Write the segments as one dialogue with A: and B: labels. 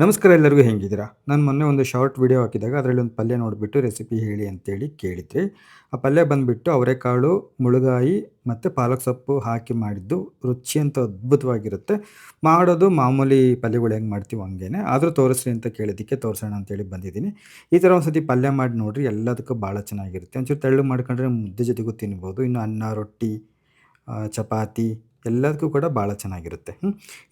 A: ನಮಸ್ಕಾರ, ಎಲ್ಲರಿಗೂ ಹೆಂಗಿದ್ದೀರಾ? ನಾನು ಮೊನ್ನೆ ಒಂದು ಶಾರ್ಟ್ ವಿಡಿಯೋ ಹಾಕಿದಾಗ ಅದರಲ್ಲಿ ಒಂದು ಪಲ್ಯ ನೋಡಿಬಿಟ್ಟು ರೆಸಿಪಿ ಹೇಳಿ ಅಂತೇಳಿ ಕೇಳಿದ್ರಿ. ಆ ಪಲ್ಯ ಬಂದುಬಿಟ್ಟು ಅವರೆಕಾಳು, ಮುಳುಗಾಯಿ ಮತ್ತು ಪಾಲಕ್ ಸೊಪ್ಪು ಹಾಕಿ ಮಾಡಿದ್ದು ರುಚಿ ಅಂತ ಅದ್ಭುತವಾಗಿರುತ್ತೆ. ಮಾಡೋದು ಮಾಮೂಲಿ ಪಲ್ಯಗಳು ಹೆಂಗೆ ಮಾಡ್ತೀವಿ ಹಂಗೇನೆ. ಆದರೂ ತೋರಿಸ್ರಿ ಅಂತ ಕೇಳಿದ್ದಕ್ಕೆ ತೋರಿಸೋಣ ಅಂತೇಳಿ ಬಂದಿದ್ದೀನಿ. ಈ ಥರ ಒಂದು ಸತಿ ಪಲ್ಯ ಮಾಡಿ ನೋಡಿರಿ, ಎಲ್ಲದಕ್ಕೂ ಭಾಳ ಚೆನ್ನಾಗಿರುತ್ತೆ. ಒಂಚೂರು ತೆಳ್ಳು ಮಾಡ್ಕೊಂಡ್ರೆ ಮುದ್ದೆ ಜೊತೆಗೂ ತಿನ್ಬೋದು. ಇನ್ನು ಅನ್ನ, ರೊಟ್ಟಿ ಚಪಾತಿ ಎಲ್ಲದಕ್ಕೂ ಕೂಡ ಭಾಳ ಚೆನ್ನಾಗಿರುತ್ತೆ.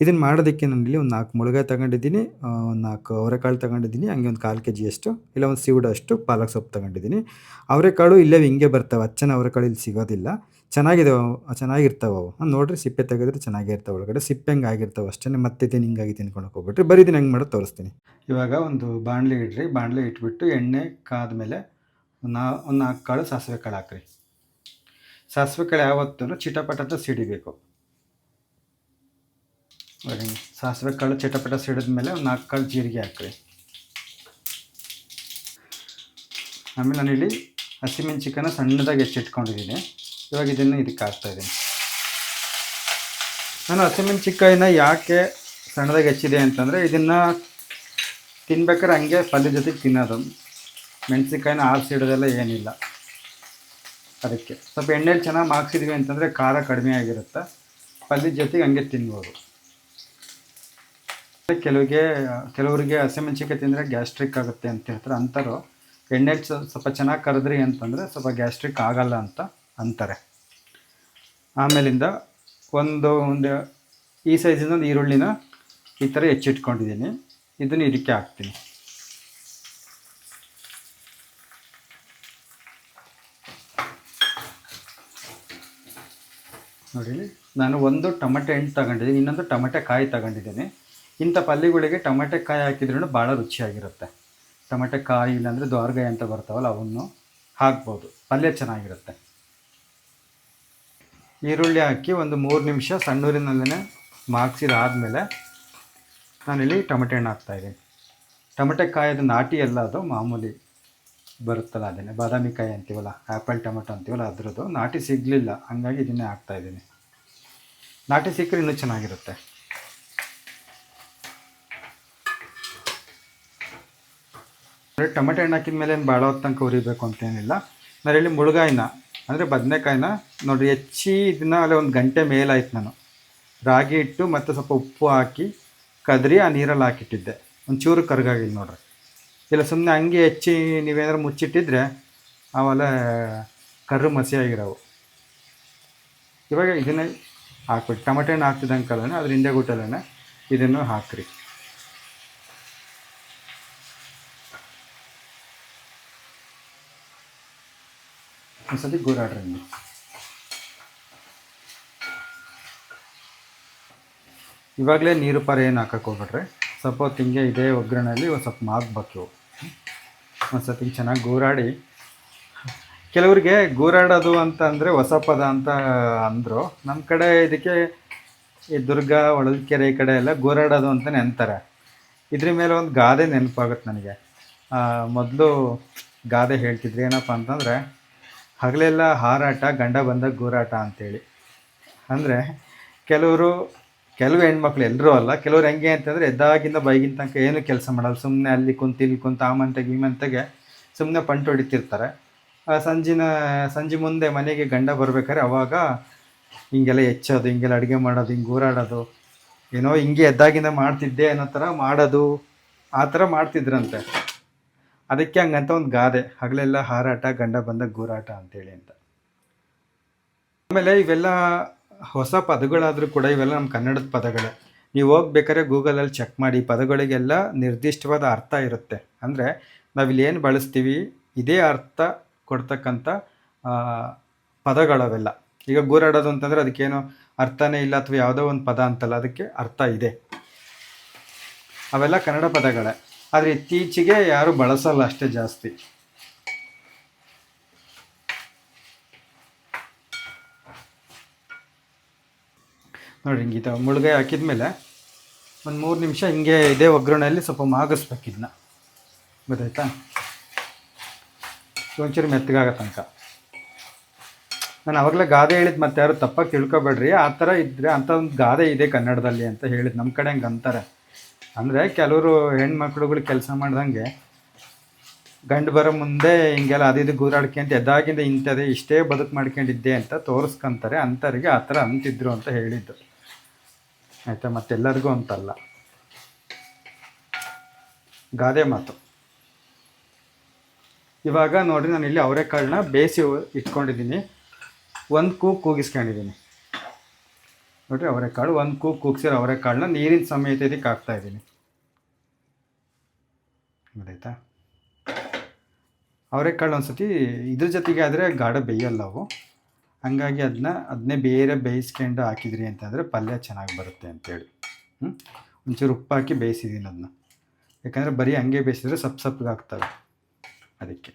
A: ಇದನ್ನು ಮಾಡೋದಕ್ಕೆ ಇಲ್ಲಿ ಒಂದು ನಾಲ್ಕು ಮುಳುಗಾಯಿ ತಗೊಂಡಿದ್ದೀನಿ. ಒಂದು ನಾಲ್ಕು ಅವರೆಕಾಳು ತಗೊಂಡಿದ್ದೀನಿ. ಹಂಗೆ ಒಂದು ಕಾಲು ಕೆ ಜಿಯಷ್ಟು ಇಲ್ಲ ಒಂದು ಸಿವುಡಷ್ಟು ಪಾಲಕ್ ಸೊಪ್ಪು ತಗೊಂಡಿದ್ದೀನಿ. ಅವರೆಕಾಳು ಇಲ್ಲೇ ಹಿಂಗೆ ಬರ್ತವೆ. ಅಚ್ಚನ ಅವರೆಕಾಳು ಇಲ್ಲಿ ಸಿಗೋದಿಲ್ಲ. ಚೆನ್ನಾಗಿದೆ ಚೆನ್ನಾಗಿರ್ತಾವೆ ಅವು. ನೋಡಿರಿ ಸಿಪ್ಪೆ ತೆಗೆದ್ರೆ ಚೆನ್ನಾಗೇ ಇರ್ತಾವೆ ಒಳಗಡೆ. ಸಿಪ್ಪೆ ಹಂಗೆ ಆಗಿರ್ತಾವೆ ಅಷ್ಟೇ. ಮತ್ತೆ ತಿನ್ ಹಿಂಗಾಗಿ ತಿನ್ಕೊಂಡು ಹೋಗ್ಬಿಟ್ರಿ ಬರೀ ಇದನ್ನ ಹೆಂಗೆ ಮಾಡೋದು ತೋರಿಸ್ತೀನಿ. ಇವಾಗ ಒಂದು ಬಾಣಲೆ ಇಡ್ರಿ. ಬಾಣಲೆ ಇಟ್ಬಿಟ್ಟು ಎಣ್ಣೆ ಕಾದ್ಮೇಲೆ ನಾ, ಒಂದು ನಾಲ್ಕು ಕಾಳು ಸಾಸಿವೆ ಕಾಳು ಹಾಕ್ರಿ. ಸಾಸಿವೆ ಕಾಳು ಯಾವತ್ತೂ ಚಿಟಪಟ ಸಿಡಿಬೇಕು ನೋಡಿ ಸಾಸಿವೆ ಕಾಳು ಚಟಪಟ ಸಿಡಿದ ಮೇಲೆ ಒಂದು ನಾಲ್ಕು ಕಾಳು ಜೀರಿಗೆ ಹಾಕ್ರಿ. ಆಮೇಲೆ ನಾನಿಲ್ಲಿ ಹಸಿಮೆಣಸಿಕನ ಸಣ್ಣದಾಗಿ ಹೆಚ್ಚಿಟ್ಕೊಂಡಿದ್ದೀನಿ ಇವಾಗ ಇದನ್ನು ಇದಕ್ಕೆ ಹಾಕ್ತಾ ಇದ್ದೀನಿ ನಾನು ಹಸಿಮೆಣ್ಸಿಕಾಯಿನ ಯಾಕೆ ಸಣ್ಣದಾಗಿ ಹೆಚ್ಚಿದೆ ಅಂತಂದರೆ ಇದನ್ನು ತಿನ್ಬೇಕಾದ್ರೆ ಹಂಗೆ ಪಲ್ಯ ಜೊತೆಗೆ ತಿನ್ನೋದು. ಮೆಣಸಿನ್ಕಾಯಿನ ಆರಿಸಿಡೋದೆಲ್ಲ ಏನಿಲ್ಲ. ಅದಕ್ಕೆ. ಸ್ವಲ್ಪ ಎಣ್ಣೆಲಿ ಚೆನ್ನಾಗಿ ಮಾಕ್ಸಿದ್ವಿ ಅಂತಂದರೆ ಖಾರ ಕಡಿಮೆ ಆಗಿರುತ್ತೆ. ಪಲ್ಯದ ಜೊತೆಗೆ ಹಂಗೆ ತಿನ್ಬೋದು. ಕೆಲವಿಗೆ ಕೆಲವರಿಗೆ ಹಸಿಮೆಣ್ಸಿಕಾಯಿ ತಿಂದರೆ ಗ್ಯಾಸ್ಟ್ರಿಕ್ ಆಗುತ್ತೆ ಅಂತ ಹೇಳ್ತಾರೆ. ಅಂತಾರೋ ಎಣ್ಣೆ ಸ್ವ- ಸ್ವಲ್ಪ ಚೆನ್ನಾಗಿ ಕರೆದ್ರಿ ಅಂತಂದರೆ ಸ್ವಲ್ಪ ಗ್ಯಾಸ್ಟ್ರಿಕ್ ಆಗಲ್ಲ ಅಂತ ಅಂತಾರೆ. ಆಮೇಲಿಂದ ಒಂದು ಒಂದು, ಈ ಸೈಜಿಂದ ಒಂದು ಈರುಳ್ಳಿನ ಈ ಥರ ಹೆಚ್ಚಿಟ್ಕೊಂಡಿದ್ದೀನಿ. ಇದನ್ನು ಇದಕ್ಕೆ ಹಾಕ್ತೀನಿ. ನೋಡಿ, ನಾನು ಒಂದು ಟೊಮೆಟೊ ಹಣ್ಣು ತಗೊಂಡಿದ್ದೀನಿ, ಇನ್ನೊಂದು ಟೊಮೆಟೊ ಕಾಯಿ ತಗೊಂಡಿದ್ದೀನಿ. ಇಂಥ ಪಲ್ಯಗಳಿಗೆ ಟೊಮೆಟೊ ಕಾಯಿ ಹಾಕಿದ್ರೂ ಭಾಳ ರುಚಿಯಾಗಿರುತ್ತೆ. ಟೊಮೆಟೊ ಕಾಯಿ ಇಲ್ಲಾಂದರೆ ದ್ವಾರಗಾಯಿ ಅಂತ ಬರ್ತಾವಲ್ಲ, ಅವನ್ನು ಹಾಕ್ಬೋದು. ಪಲ್ಯ ಚೆನ್ನಾಗಿರುತ್ತೆ. ಈರುಳ್ಳಿ ಹಾಕಿ ಒಂದು ಮೂರು ನಿಮಿಷ ಸಣ್ಣೂರಿನಲ್ಲೇ ಮಾಗಿಸಿದಾದಮೇಲೆ ನಾನಿಲ್ಲಿ ಟೊಮೆಟೊ ಹಣ್ಣು ಹಾಕ್ತಾಯಿದ್ದೀನಿ ಟೊಮೆಟೊ ಕಾಯಿ ಅದು ನಾಟಿ ಎಲ್ಲ ಅದು ಮಾಮೂಲಿ ಬರುತ್ತಲ್ಲ ಅದನ್ನೇ. ಬಾದಾಮಿ ಕಾಯಿ ಅಂತೀವಲ್ಲ ಆ್ಯಪಲ್ ಟೊಮೆಟೊ ಅಂತೀವಲ್ಲ, ಅದರದ್ದು ನಾಟಿ ಸಿಗಲಿಲ್ಲ. ಹಂಗಾಗಿ ಇದನ್ನೇ ಹಾಕ್ತಾಯಿದ್ದೀನಿ ನಾಟಿ ಸಿಕ್ಕರೆ ಇನ್ನೂ ಚೆನ್ನಾಗಿರುತ್ತೆ. ಅಂದರೆ ಟೊಮೆಟೊ ಹಣ್ಣು ಹಾಕಿದ ಮೇಲೆ ಏನು ಭಾಳ ಹೊತ್ತು ತನಕ ಉರಿಬೇಕು ಅಂತೇನಿಲ್ಲ ನಾನು ಇಲ್ಲಿ ಮುಳುಗಾಯಿನ, ಅಂದರೆ ಬದನೆಕಾಯಿನ ನೋಡಿರಿ ಹೆಚ್ಚಿ ಇದನ್ನ ಅಲ್ಲೇ ಒಂದು ಗಂಟೆ ಮೇಲಾಯ್ತು ನಾನು. ರಾಗಿ ಇಟ್ಟು ಮತ್ತು ಸ್ವಲ್ಪ ಉಪ್ಪು ಹಾಕಿ ಕದರಿ ಆ ನೀರಲ್ಲಿ ಹಾಕಿಟ್ಟಿದ್ದೆ. ಒಂಚೂರು ಕರ್ಗಾಗಿಲ್ಲ ನೋಡ್ರಿ. ಇಲ್ಲ ಸುಮ್ಮನೆ ಹಂಗೆ ಹೆಚ್ಚಿ ನೀವೇನಾದ್ರು ಮುಚ್ಚಿಟ್ಟಿದ್ರೆ ಆಮೇಲೆ ಕರ್ರು ಮಸಿಯಾಗಿರೋವು ಇವಾಗ ಇದನ್ನೇ ಹಾಕ್ಬಿಟ್ಟು ಟೊಮೆಟೊ ಹಣ್ಣು ಹಾಕ್ತಿದ್ದಂಗೆ ಅದ್ರ ಹಿಂದೆ ಗುಟ್ಟಲೇ ಇದನ್ನು ಹಾಕ್ರಿ. ಒಂದ್ಸತಿ ಗೂರಾಡ್ರಿ ನೀವು ಇವಾಗಲೇ ನೀರು ಪಾರ ಏನು ಹಾಕಕ್ಕೆ ಹೋಗ್ಬಿಟ್ರೆ ಸ್ವಲ್ಪ ಹಿಂಗೆ ಇದೇ ಒಗ್ಗರಣೆಯಲ್ಲಿ ಒಂದು ಸ್ವಲ್ಪ ಮಾಗ್ಬೇಕು ಒಂದು ಸತಿ ಚೆನ್ನಾಗಿ ಗೂರಾಡಿ. ಕೆಲವರಿಗೆ ಗೂರಾಡೋದು ಅಂತ ಅಂದರೆ ಹೊಸ ಪದ ಅಂತ ಅಂದರು. ನಮ್ಮ ಕಡೆ ಇದಕ್ಕೆ ಈ ದುರ್ಗ, ಹೊಳಲ್ಕೆರೆ ಈ ಕಡೆ ಎಲ್ಲ ಗೂರಾಡೋದು ಅಂತ ಅಂತಾರೆ ಇದ್ರ ಮೇಲೆ ಒಂದು ಗಾದೆ ನೆನಪಾಗುತ್ತೆ ನನಗೆ. ಮೊದಲು ಗಾದೆ ಹೇಳ್ತಿದ್ರು ಏನಪ್ಪ ಅಂತಂದರೆ ಹಗಲೆಲ್ಲ ಹಾರಾಟ, ಗಂಡ ಬಂದಾಗ ಗೂರಾಟ ಅಂತೇಳಿ. ಅಂದರೆ ಕೆಲವರು, ಕೆಲವು ಹೆಣ್ಮಕ್ಳು ಎಲ್ಲರೂ ಅಲ್ಲ, ಕೆಲವ್ರು ಹೆಂಗೆ ಅಂತಂದರೆ ಎದ್ದಾಗಿಂದ ಬೈಗಿನ ತನಕ ಏನು ಕೆಲಸ ಮಾಡಲ್ಲ. ಸುಮ್ಮನೆ ಅಲ್ಲಿ ಕುಂತು ಇಲ್ಲಿ ಕುಂತು ಆ ಮಂತೆಗೆ ಸುಮ್ಮನೆ ಪಂಟು ಹೊಡಿತಿರ್ತಾರೆ. ಸಂಜಿನ, ಸಂಜೆ ಮುಂದೆ ಮನೆಗೆ ಗಂಡ ಬರ್ಬೇಕಾದ್ರೆ ಅವಾಗ ಹಿಂಗೆಲ್ಲ ಹೆಚ್ಚೋದು ಹಿಂಗೆಲ್ಲ ಅಡುಗೆ ಮಾಡೋದು, ಹಿಂಗೆ ಊರಾಡೋದು, ಏನೋ ಹಿಂಗೆ ಎದ್ದಾಗಿಂದ ಮಾಡ್ತಿದ್ದೆ ಅನ್ನೋ ಥರ ಮಾಡೋದು, ಆ ಥರ ಮಾಡ್ತಿದ್ರಂತೆ. ಅದಕ್ಕೆ ಹಂಗಂತ ಒಂದು ಗಾದೆ, ಹಗಲೆಲ್ಲ ಹಾರಾಟ, ಗಂಡ ಬಂದ ಗೂರಾಟ ಅಂತೇಳಿ ಅಂತ. ಆಮೇಲೆ ಇವೆಲ್ಲ ಹೊಸ ಪದಗಳಾದರೂ ಕೂಡ ಇವೆಲ್ಲ ನಮ್ಮ ಕನ್ನಡದ ಪದಗಳೇ. ನೀವು ಹೋಗ್ಬೇಕಾದ್ರೆ ಗೂಗಲಲ್ಲಿ ಚೆಕ್ ಮಾಡಿ, ಪದಗಳಿಗೆಲ್ಲ ನಿರ್ದಿಷ್ಟವಾದ ಅರ್ಥ ಇರುತ್ತೆ. ಅಂದರೆ ನಾವಿಲ್ಲಿ ಏನು ಬಳಸ್ತೀವಿ, ಇದೇ ಅರ್ಥ ಕೊಡ್ತಕ್ಕಂಥ ಪದಗಳವೆಲ್ಲ. ಈಗ ಗೂರಾಡೋದು ಅಂತಂದರೆ ಅದಕ್ಕೇನೋ ಅರ್ಥನೇ ಇಲ್ಲ ಅಥವಾ ಯಾವುದೋ ಒಂದು ಪದ ಅಂತಲ್ಲ, ಅದಕ್ಕೆ ಅರ್ಥ ಇದೆ. ಅವೆಲ್ಲ ಕನ್ನಡ ಪದಗಳೇ. ಆದರೆ ಇತ್ತೀಚೆಗೆ ಯಾರು ಬಳಸಲ್ಲ ಅಷ್ಟೇ ಜಾಸ್ತಿ. ನೋಡಿ ಹಿಂಗೆ ಇದು ಹಾಕಿದ ಹಾಕಿದ್ಮೇಲೆ ಒಂದು ಮೂರು ನಿಮಿಷ ಹಿಂಗೆ ಇದೇ ಒಗ್ಗರಣೆಯಲ್ಲಿ ಸ್ವಲ್ಪ ಮಾಗಿಸ್ಬೇಕು ಇದನ್ನ ಗೊತ್ತಾಯ್ತಾ? ಒಂಚೂರು ಮೆತ್ತಗಾಗೋ ತನಕ. ನಾನು ಅವ್ರಲ್ಲೇ ಗಾದೆ ಹೇಳಿದ್ ಮತ್ತೆ ಯಾರು ತಪ್ಪಾಗಿ ತಿಳ್ಕೊಬೇಡ್ರಿ. ಆ ಥರ ಇದ್ದರೆ ಅಂಥ ಒಂದು ಗಾದೆ ಇದೆ ಕನ್ನಡದಲ್ಲಿ ಅಂತ ಹೇಳಿದ್. ನಮ್ಮ ಕಡೆ ಹಂಗೆ ಅಂತಾರೆ. ಅಂದರೆ ಕೆಲವರು ಹೆಣ್ಮಕ್ಳುಗಳು ಕೆಲಸ ಮಾಡ್ದಂಗೆ ಗಂಡು ಬರೋ ಮುಂದೆ ಹಿಂಗೆಲ್ಲ ಅದಿದ್ದು ಗೂರಾಡ್ಕೊಂಡು ಎದ್ದಾಗಿಂದ ಇಂಥದೇ ಇಷ್ಟೇ ಬದುಕು ಮಾಡ್ಕೊಂಡಿದ್ದೆ ಅಂತ ತೋರಿಸ್ಕೊಂತಾರೆ ಅಂಥವ್ರಿಗೆ ಆ ಥರ ಅಂತಿದ್ರು ಅಂತ ಹೇಳಿದ್ದು. ಆಯಿತಾ? ಮತ್ತೆಲ್ಲರಿಗೂ ಅಂತಲ್ಲ. ಗಾದೆ ಮಾತು. ಇವಾಗ ನೋಡಿ ನಾನು ಇಲ್ಲಿ ಅವರೆಕಾಳನ್ನ ಬೇಯಿಸಿ ಇಟ್ಕೊಂಡಿದ್ದೀನಿ. ಒಂದು ಕೂ ಕೂಗಿಸ್ಕೊಂಡಿದ್ದೀನಿ. ನೋಡ್ರಿ ಅವರೆಕಾಳು ಒಂದು ಕೂ ಕೂಗ್ಸಿರೋ ಅವರೆಕಾಳನ್ನ ನೀರಿನ ಸಮೇತ ಇದಕ್ಕೆ ಹಾಕ್ತಾ ಇದ್ದೀನಿ. ಗೊತ್ತಾಯ್ತಾ? ಅವರೆಕಾಳು ಒಂದ್ಸತಿ ಇದ್ರ ಜೊತೆಗೆ ಆದರೆ ಗಾಢ ಬೇಯಲ್ಲ ಅವು. ಹಂಗಾಗಿ ಅದನ್ನ ಅದನ್ನೇ ಬೇರೆ ಬೇಯಿಸ್ಕೊಂಡು ಹಾಕಿದ್ರಿ ಅಂತಂದರೆ ಪಲ್ಯ ಚೆನ್ನಾಗಿ ಬರುತ್ತೆ ಅಂತೇಳಿ. ಹ್ಞೂ ಒಂಚೂರು ಉಪ್ಪು ಹಾಕಿ ಬೇಯಿಸಿದ್ದೀನಿ ಅದನ್ನ ಯಾಕಂದರೆ ಬರೀ ಹಂಗೆ ಬೇಯಿಸಿದ್ರೆ ಸಪ್ ಸಪ್ಪಗೆ ಆಗ್ತವೆ. ಅದಕ್ಕೆ.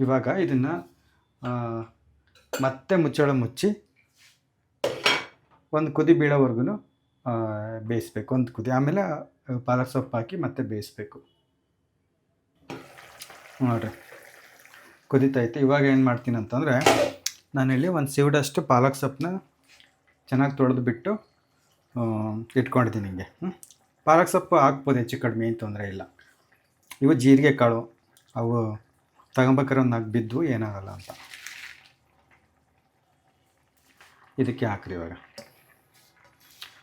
A: ಇವಾಗ ಇದನ್ನು ಮತ್ತೆ ಮುಚ್ಚಳ ಮುಚ್ಚಿ ಒಂದು ಕುದಿ ಬೀಳೋವರೆಗೂ ಬೇಯಿಸ್ಬೇಕು. ಒಂದು ಕುದಿ, ಆಮೇಲೆ ಪಾಲಕ್ ಸೊಪ್ಪು ಹಾಕಿ ಮತ್ತೆ ಬೇಯಿಸ್ಬೇಕು. ನೋಡಿರಿ. ಕುದಿತೈತೆ ಇವಾಗ ಏನು ಮಾಡ್ತೀನಿ ಅಂತಂದರೆ, ನಾನಿಲ್ಲಿ ಒಂದು ಸಿವಡಷ್ಟು ಪಾಲಕ್ ಸೊಪ್ಪನ್ನ ಚೆನ್ನಾಗಿ ತೊಳೆದು ಬಿಟ್ಟು ಇಟ್ಕೊಂಡಿದ್ದೀನಿ ಹಿಂಗೆ. ಪಾಲಕ್ ಸೊಪ್ಪು ಹಾಕ್ಬೋದು ಹೆಚ್ಚು ಕಡಿಮೆ, ಏನು ತೊಂದರೆ ಇಲ್ಲ. ಇವು ಜೀರಿಗೆ ಕಾಳು. ಅವು ತಗೊಂಬೇಕಾರೆ ಒಂದು ಬಿದ್ದು ಏನಾಗಲ್ಲ ಅಂತ. ಇದಕ್ಕೆ ಹಾಕ್ರಿ ಇವಾಗ.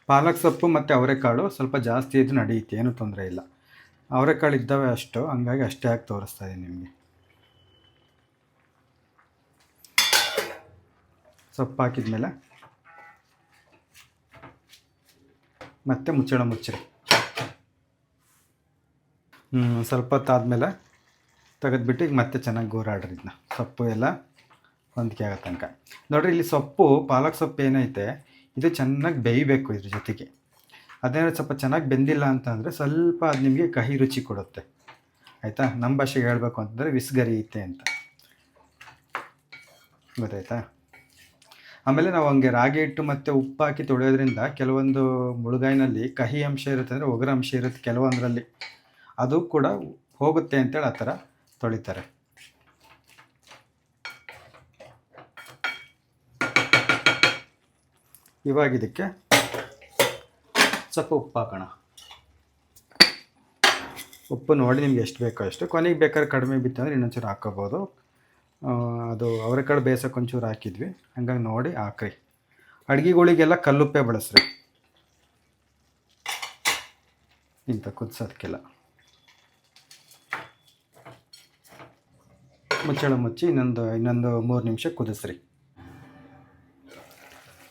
A: ಪಾಲಕ್ ಸೊಪ್ಪು ಮತ್ತು ಅವರೆಕಾಳು ಸ್ವಲ್ಪ ಜಾಸ್ತಿ ಇದ್ದು ನಡೆಯುತ್ತೆ, ಏನೂ ತೊಂದರೆ ಇಲ್ಲ. ಅವರೆಕಾಳು ಇದ್ದಾವೆ ಅಷ್ಟು, ಹಂಗಾಗಿ ಅಷ್ಟೇ ಹಾಕಿ ತೋರಿಸ್ತಾ ಇದ್ದೀನಿ ನಿಮಗೆ. ಸೊಪ್ಪು ಹಾಕಿದ್ಮೇಲೆ ಮತ್ತೆ ಮುಚ್ಚಳ ಮುಚ್ಚಿರಿ ಸ್ವಲ್ಪ ಹೊತ್ತಾದಮೇಲೆ ತೆಗೆದ್ಬಿಟ್ಟು ಈಗ ಮತ್ತೆ ಚೆನ್ನಾಗಿ ಗೋರಾಡ್ರಿ ಇದನ್ನ. ಸೊಪ್ಪು ಎಲ್ಲ ಹೊಂದಿಕೆ ಆಗೋ ತನಕ. ನೋಡ್ರಿ, ಇಲ್ಲಿ ಸೊಪ್ಪು, ಪಾಲಕ್ ಸೊಪ್ಪು ಏನೈತೆ, ಇದು ಚೆನ್ನಾಗಿ ಬೇಯಬೇಕು ಇದ್ರ ಜೊತೆಗೆ. ಅದೇನಾದ್ರು ಸ್ವಲ್ಪ ಚೆನ್ನಾಗಿ ಬೆಂದಿಲ್ಲ ಅಂತಂದರೆ ಸ್ವಲ್ಪ ಅದು ನಿಮಗೆ ಕಹಿ ರುಚಿ ಕೊಡುತ್ತೆ. ಆಯಿತಾ? ನಮ್ಮ ಭಾಷೆಗೆ ಹೇಳಬೇಕು ಅಂತಂದರೆ ವಿಸ್ಗರಿಯುತ್ತೆ ಅಂತ. ಗೊತ್ತಾಯ್ತಾ? ಆಮೇಲೆ ನಾವು ಹಂಗೆ ರಾಗಿ ಹಿಟ್ಟು ಮತ್ತು ಉಪ್ಪು ಹಾಕಿ ತೊಳೆಯೋದ್ರಿಂದ ಕೆಲವೊಂದು ಮುಳುಗಾಯಿನಲ್ಲಿ ಕಹಿ ಅಂಶ ಇರುತ್ತೆ ಅಂದರೆ ಒಗರ ಅಂಶ ಇರುತ್ತೆ ಕೆಲವೊಂದರಲ್ಲಿ. ಅದು ಕೂಡ ಹೋಗುತ್ತೆ ಅಂತೇಳಿ ಆ ಥರ ತೊಳಿತಾರೆ. ಇವಾಗ ಇದಕ್ಕೆ ಸ್ವಲ್ಪ ಉಪ್ಪು ಹಾಕೋಣ ಉಪ್ಪು ನೋಡಿ ನಿಮ್ಗೆ ಎಷ್ಟು ಬೇಕೋ ಅಷ್ಟು. ಕೊನೆಗೆ ಬೇಕಾದ್ರೆ ಕಡಿಮೆ ಬಿತ್ತಂದ್ರೆ ಇನ್ನೊಂಚೂರು ಹಾಕೋಬೋದು. ಆ, ಅದು ಅವರೆಕಾಳು ಬೇಯಿಸೋಕೆ ಒಂಚೂರು ಹಾಕಿದ್ವಿ. ಹಂಗಾಗಿ ನೋಡಿ ಹಾಕ್ರಿ. ಅಡುಗೆಗಳಿಗೆಲ್ಲ ಕಲ್ಲುಪ್ಪೆ ಬಳಸ್ರಿ. ಇಂಥ ಕುದಿಸೋದಕ್ಕೆಲ್ಲ. ಮುಚ್ಚಳ ಮುಚ್ಚಿ ಇನ್ನೊಂದು ಇನ್ನೊಂದು ಮೂರು ನಿಮಿಷ ಕುದಿಸ್ರಿ.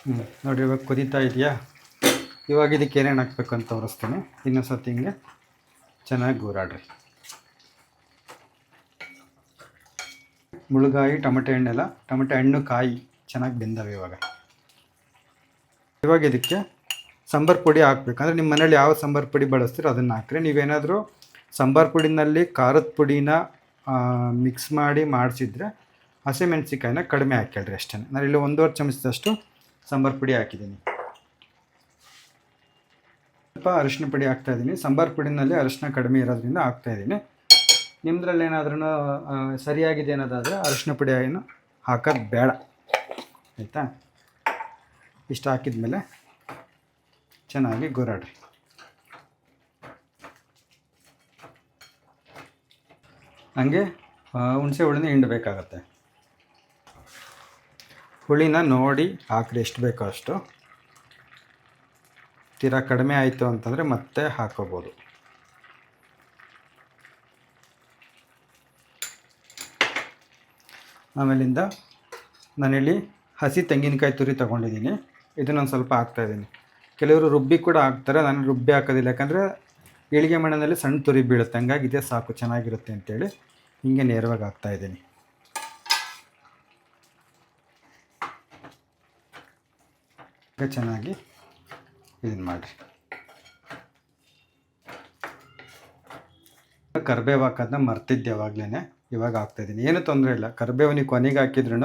A: ಹ್ಞೂ ನೋಡಿ, ಇವಾಗ ಕುದೀತಾ ಇದೆಯಾ? ಇವಾಗ ಇದಕ್ಕೆ ಏನೇನು ಹಾಕ್ಬೇಕು ಅಂತ ತೋರಿಸ್ತೀನಿ. ಇನ್ನೊಂದು ಸತಿ ಹಿಂಗೆ ಚೆನ್ನಾಗಿ ಗೂರಾಡ್ರಿ. ಮುಳುಗಾಯಿ ಟೊಮೆಟೊ ಹಣ್ಣೆಲ್ಲ ಟೊಮೆಟೊ ಹಣ್ಣು, ಕಾಯಿ ಚೆನ್ನಾಗಿ ಬೆಂದವೆ ಇವಾಗ. ಇವಾಗ ಇದಕ್ಕೆ ಸಾಂಬಾರು ಪುಡಿ ಹಾಕ್ಬೇಕು. ಅಂದರೆ ನಿಮ್ಮ ಮನೇಲಿ ಯಾವ ಸಾಂಬಾರು ಪುಡಿ ಬಳಸ್ತೀರೋ ಅದನ್ನು ಹಾಕ್ರಿ. ನೀವೇನಾದರೂ ಸಾಂಬಾರು ಪುಡಿನಲ್ಲಿ ಖಾರದ ಪುಡಿನ ಮಿಕ್ಸ್ ಮಾಡಿ ಮಾಡಿಸಿದ್ರೆ ಹಸಿಮೆಣಸಿಕಾಯಿನ ಕಡಿಮೆ ಹಾಕ್ಯಾಳ್ರಿ ಅಷ್ಟೇ ನಾನು ಇಲ್ಲಿ ಒಂದೂವರೆ ಚಮಚದಷ್ಟು ಸಾಂಬಾರು ಪುಡಿ ಹಾಕಿದ್ದೀನಿ. ಸ್ವಲ್ಪ ಅರಿಶಿನ ಪುಡಿ ಹಾಕ್ತಾ ಇದ್ದೀನಿ. ಸಾಂಬಾರು ಪುಡಿನಲ್ಲಿ ಅರಿಶಿನ ಕಡಿಮೆ ಇರೋದ್ರಿಂದ ಹಾಕ್ತಾ ಇದ್ದೀನಿ. ನಿಮ್ಮದ್ರಲ್ಲಿ ಏನಾದ್ರೂ ಸರಿಯಾಗಿದೆ ಅನ್ನೋದಾದರೆ ಅರಿಶಿನ ಪುಡಿ ಏನು ಹಾಕೋದು ಬೇಡ. ಆಯಿತಾ? ಇಷ್ಟು ಹಾಕಿದ್ಮೇಲೆ ಚೆನ್ನಾಗಿ ಗುರಾಡ್ರಿ. ಹಂಗೆ ಹುಣಸೆ ಹುಳಿನ ಹಿಂಡಬೇಕಾಗತ್ತೆ. ಹುಳಿನ ನೋಡಿ ಹಾಕ್ರಿ, ಎಷ್ಟು ಬೇಕೋ ಅಷ್ಟು. ತೀರಾ ಕಡಿಮೆ ಆಯಿತು ಅಂತಂದರೆ ಮತ್ತೆ ಹಾಕೋಬೋದು. ಆಮೇಲಿಂದ ನಾನಿಲ್ಲಿ ಹಸಿ ತೆಂಗಿನಕಾಯಿ ತುರಿ ತೊಗೊಂಡಿದ್ದೀನಿ. ಇದನ್ನೊಂದು ಸ್ವಲ್ಪ ಹಾಕ್ತಾಯಿದ್ದೀನಿ ಕೆಲವರು ರುಬ್ಬಿ ಕೂಡ ಹಾಕ್ತಾರೆ, ನಾನು ರುಬ್ಬಿ ಹಾಕೋದಿಲ್ಲ. ಯಾಕಂದರೆ ಇಳಿಗೆ ಮಣ್ಣಿನಲ್ಲಿ ಸಣ್ಣ ತುರಿ ಬೀಳುತ್ತೆ, ಹಂಗಾಗಿ ಇದೇ ಸಾಕು, ಚೆನ್ನಾಗಿರುತ್ತೆ ಅಂತೇಳಿ ಹೀಗೆ ನೇರವಾಗಿ ಹಾಕ್ತಾಯಿದ್ದೀನಿ ಈಗ ಚೆನ್ನಾಗಿ ಇದನ್ನು ಮಾಡಿರಿ. ಕರ್ಬೇವು ಹಾಕೋದನ್ನ ಮರ್ತಿದ್ದೆ ಯಾವಾಗಲೇ ಇವಾಗ ಹಾಕ್ತಾಯಿದ್ದೀನಿ ಏನು ತೊಂದರೆ ಇಲ್ಲ. ಕರ್ಬೇವು ನೀವು ಕೊನೆಗೆ ಹಾಕಿದ್ರೂ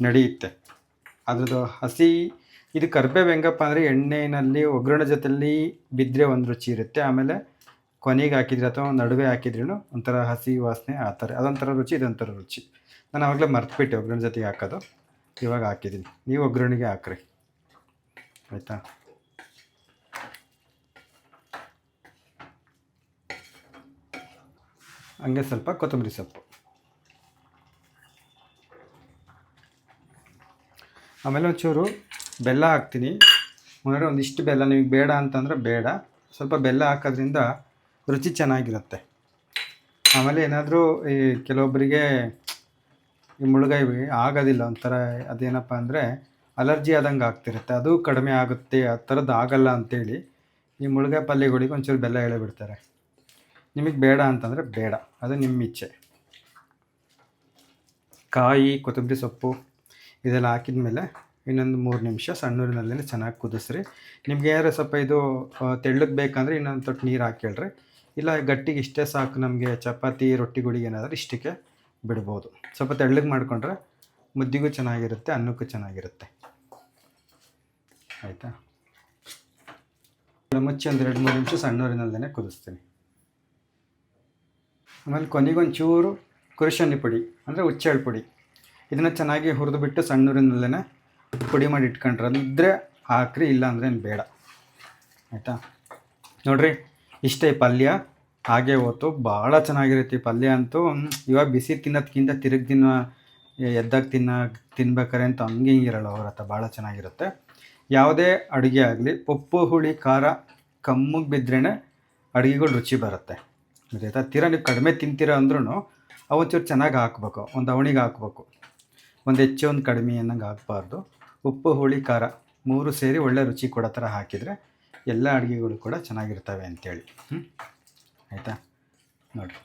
A: ನಡೆಯುತ್ತೆ. ಅದ್ರದ್ದು ಹಸಿ, ಇದು ಕರ್ಬೇವು ಹೆಂಗಪ್ಪ ಅಂದರೆ ಎಣ್ಣೆಯಲ್ಲಿ ಒಗ್ಗರಣೆ ಜೊತೆಯಲ್ಲಿ ಬಿದ್ದರೆ ಒಂದು ರುಚಿ ಇರುತ್ತೆ. ಆಮೇಲೆ ಕೊನೆಗೆ ಹಾಕಿದ್ರೆ ಅಥವಾ ನಡುವೆ ಹಾಕಿದ್ರೂ ಒಂಥರ ಹಸಿ ವಾಸನೆ ಆ ಥರ, ಅದೊಂಥರ ರುಚಿ, ಇದೊಂಥರ ರುಚಿ. ನಾನು ಆವಾಗಲೇ ಮರ್ತ್ಬಿಟ್ಟೆ ಒಗ್ಗರಣೆ ಜೊತೆಗೆ ಹಾಕೋದು. ಇವಾಗ ಹಾಕಿದ್ದೀನಿ. ನೀವು ಒಗ್ಗರಣೆಗೆ ಹಾಕ್ರಿ. ಆಯಿತಾ ಹಂಗೆ ಸ್ವಲ್ಪ ಕೊತ್ತಂಬರಿ ಸೊಪ್ಪು ಆಮೇಲೆ ಒಂಚೂರು ಬೆಲ್ಲ ಹಾಕ್ತೀನಿ. ಅಂದರೆ ಒಂದಿಷ್ಟು ಬೆಲ್ಲ, ನಿಮಗೆ ಬೇಡ ಅಂತಂದರೆ ಬೇಡ. ಸ್ವಲ್ಪ ಬೆಲ್ಲ ಹಾಕೋದ್ರಿಂದ ರುಚಿ ಚೆನ್ನಾಗಿರುತ್ತೆ. ಆಮೇಲೆ ಏನಾದರೂ ಈ ಕೆಲವೊಬ್ಬರಿಗೆ ಈ ಮುಳುಗಾಯಿ ಆಗೋದಿಲ್ಲ ಒಂಥರ ಅದೇನಪ್ಪ ಅಂದರೆ ಅಲರ್ಜಿ ಆದಂಗೆ ಆಗ್ತಿರುತ್ತೆ. ಅದು ಕಡಿಮೆ ಆಗುತ್ತೆ, ಆ ಥರದ್ದು ಆಗಲ್ಲ ಅಂತೇಳಿ ಈ ಮುಳುಗಾಯಿ ಪಲ್ಯಗಳಿಗೆ ಒಂಚೂರು ಬೆಲ್ಲ ಎಳೆಬಿಡ್ತಾರೆ ನಿಮಗೆ ಬೇಡ ಅಂತಂದರೆ ಬೇಡ, ಅದು ನಿಮ್ಮ ಇಚ್ಛೆ. ಕಾಯಿ, ಕೊತ್ತಂಬರಿ ಸೊಪ್ಪು ಇದೆಲ್ಲ ಹಾಕಿದ ಮೇಲೆ ಇನ್ನೊಂದು ಮೂರು ನಿಮಿಷ ಸಣ್ಣೂರಿನಲ್ಲಿ ಚೆನ್ನಾಗಿ ಕುದಿಸ್ರಿ. ನಿಮ್ಗೆ ಏನಾರು ಸ್ವಲ್ಪ ಇದು ತೆಳ್ಳಗೆ ಬೇಕಂದ್ರೆ ಇನ್ನೊಂದು ತೊಟ್ಟು ನೀರು ಹಾಕೇಳ್ರಿ ಇಲ್ಲ ಗಟ್ಟಿಗೆ ಇಷ್ಟೇ ಸಾಕು ನಮಗೆ ಚಪಾತಿ ರೊಟ್ಟಿಗಳಿಗೆ ಏನಾದರೂ ಇಷ್ಟಕ್ಕೆ ಬಿಡ್ಬೋದು. ಸ್ವಲ್ಪ ತೆಳ್ಳಗೆ ಮಾಡಿಕೊಂಡ್ರೆ ಮುದ್ದಿಗೂ ಚೆನ್ನಾಗಿರುತ್ತೆ, ಅನ್ನಕ್ಕೂ ಚೆನ್ನಾಗಿರುತ್ತೆ. ಆಯಿತಾ? ಮುಚ್ಚಿ ಒಂದು ಎರಡು ಮೂರು ನಿಮಿಷ ಸಣ್ಣೂರಿನಲ್ಲೇ ಕುದಿಸ್ತೀನಿ. ಆಮೇಲೆ ಕೊನೆಗೊಂಚೂರು ಕುರುಶನಿ ಪುಡಿ, ಅಂದರೆ ಹುಚ್ಚೆಳ್ಳು ಪುಡಿ. ಇದನ್ನು ಚೆನ್ನಾಗಿ ಹುರಿದು ಬಿಟ್ಟು ಸಣ್ಣೂರಿನಲ್ಲೇ ಪುಡಿ ಮಾಡಿ ಇಟ್ಕೊಂಡ್ರೆ ಅಂದರೆ ಹಾಕ್ರಿ ಇಲ್ಲ ಅಂದ್ರೆ ಬೇಡ. ಆಯಿತಾ? ನೋಡ್ರಿ, ಇಷ್ಟೇ ಪಲ್ಯ, ಹಾಗೆ ಹೋತು. ಭಾಳ ಚೆನ್ನಾಗಿರುತ್ತೆ ಪಲ್ಯ ಅಂತೂ. ಇವಾಗ ಬಿಸಿ ತಿನ್ನೋದ್ಕಿಂತ ತಿರುಗಿ ದಿನ ಎದ್ದಾಗ ತಿನ್ನ ತಿನ್ಬೇಕಾರೆ ಅಂತ ಹಂಗೆ ಹಿಂಗಿರಲ್ಲ ಅವ್ರ ಹತ್ರ. ಭಾಳ ಚೆನ್ನಾಗಿರುತ್ತೆ. ಯಾವುದೇ ಅಡುಗೆ ಆಗಲಿ ಉಪ್ಪು ಹುಳಿ, ಖಾರ ಕಮ್ಮಿಗೆ ಬಿದ್ರೇ ಅಡುಗೆಗಳು ರುಚಿ ಬರುತ್ತೆ. ಗೊತ್ತಾಯ್ತಾ ತೀರಾ ನೀವು ಕಡಿಮೆ ತಿಂತೀರ ಅಂದ್ರೂ ಅವಂಚೂರು ಚೆನ್ನಾಗಿ ಹಾಕ್ಬೇಕು, ಒಂದು ಅವಣಿಗೆ ಹಾಕ್ಬೇಕು. ಒಂದು ಹೆಚ್ಚು, ಒಂದು ಕಡಿಮೆ ಅನ್ನಂಗೆ ಹಾಕ್ಬಾರ್ದು. ಉಪ್ಪು, ಹುಳಿ, ಖಾರ ಮೂರು ಸೇರಿ ಒಳ್ಳೆ ರುಚಿ ಕೊಡೋ ಥರ ಹಾಕಿದರೆ ಎಲ್ಲ ಅಡುಗೆಗಳು ಕೂಡ ಚೆನ್ನಾಗಿರ್ತವೆ ಅಂತೇಳಿ. ಹ್ಞೂ ಆಯಿತಾ? ನೋಡಿರಿ.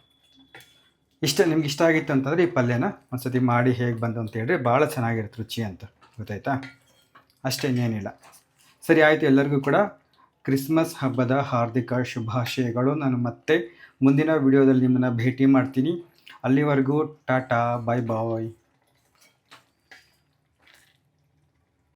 A: ಇಷ್ಟ, ನಿಮ್ಗೆ ಇಷ್ಟ ಆಗಿತ್ತು ಅಂತಂದರೆ ಈ ಪಲ್ಯನ ಒಂದು ಸತಿ ಮಾಡಿ ಹೇಗೆ ಬಂತು ಅಂತ ಹೇಳಿದ್ರೆ ಭಾಳ ಚೆನ್ನಾಗಿರುತ್ತೆ ರುಚಿ ಅಂತ. ಗೊತ್ತಾಯ್ತಾ? ಅಷ್ಟೇ ಇನ್ನೇನಿಲ್ಲ ಸರಿ, ಆಯಿತು. ಎಲ್ಲರಿಗೂ ಕೂಡ ಕ್ರಿಸ್ಮಸ್ ಹಬ್ಬದ ಹಾರ್ದಿಕ ಶುಭಾಶಯಗಳು. ನಾನು ಮತ್ತೆ ಮುಂದಿನ ವಿಡಿಯೋದಲ್ಲಿ ನಿಮ್ಮನ್ನು ಭೇಟಿ ಮಾಡ್ತೀನಿ. ಅಲ್ಲಿವರೆಗೂ ಟಾಟಾ, ಬಾಯ್ ಬಾಯ್.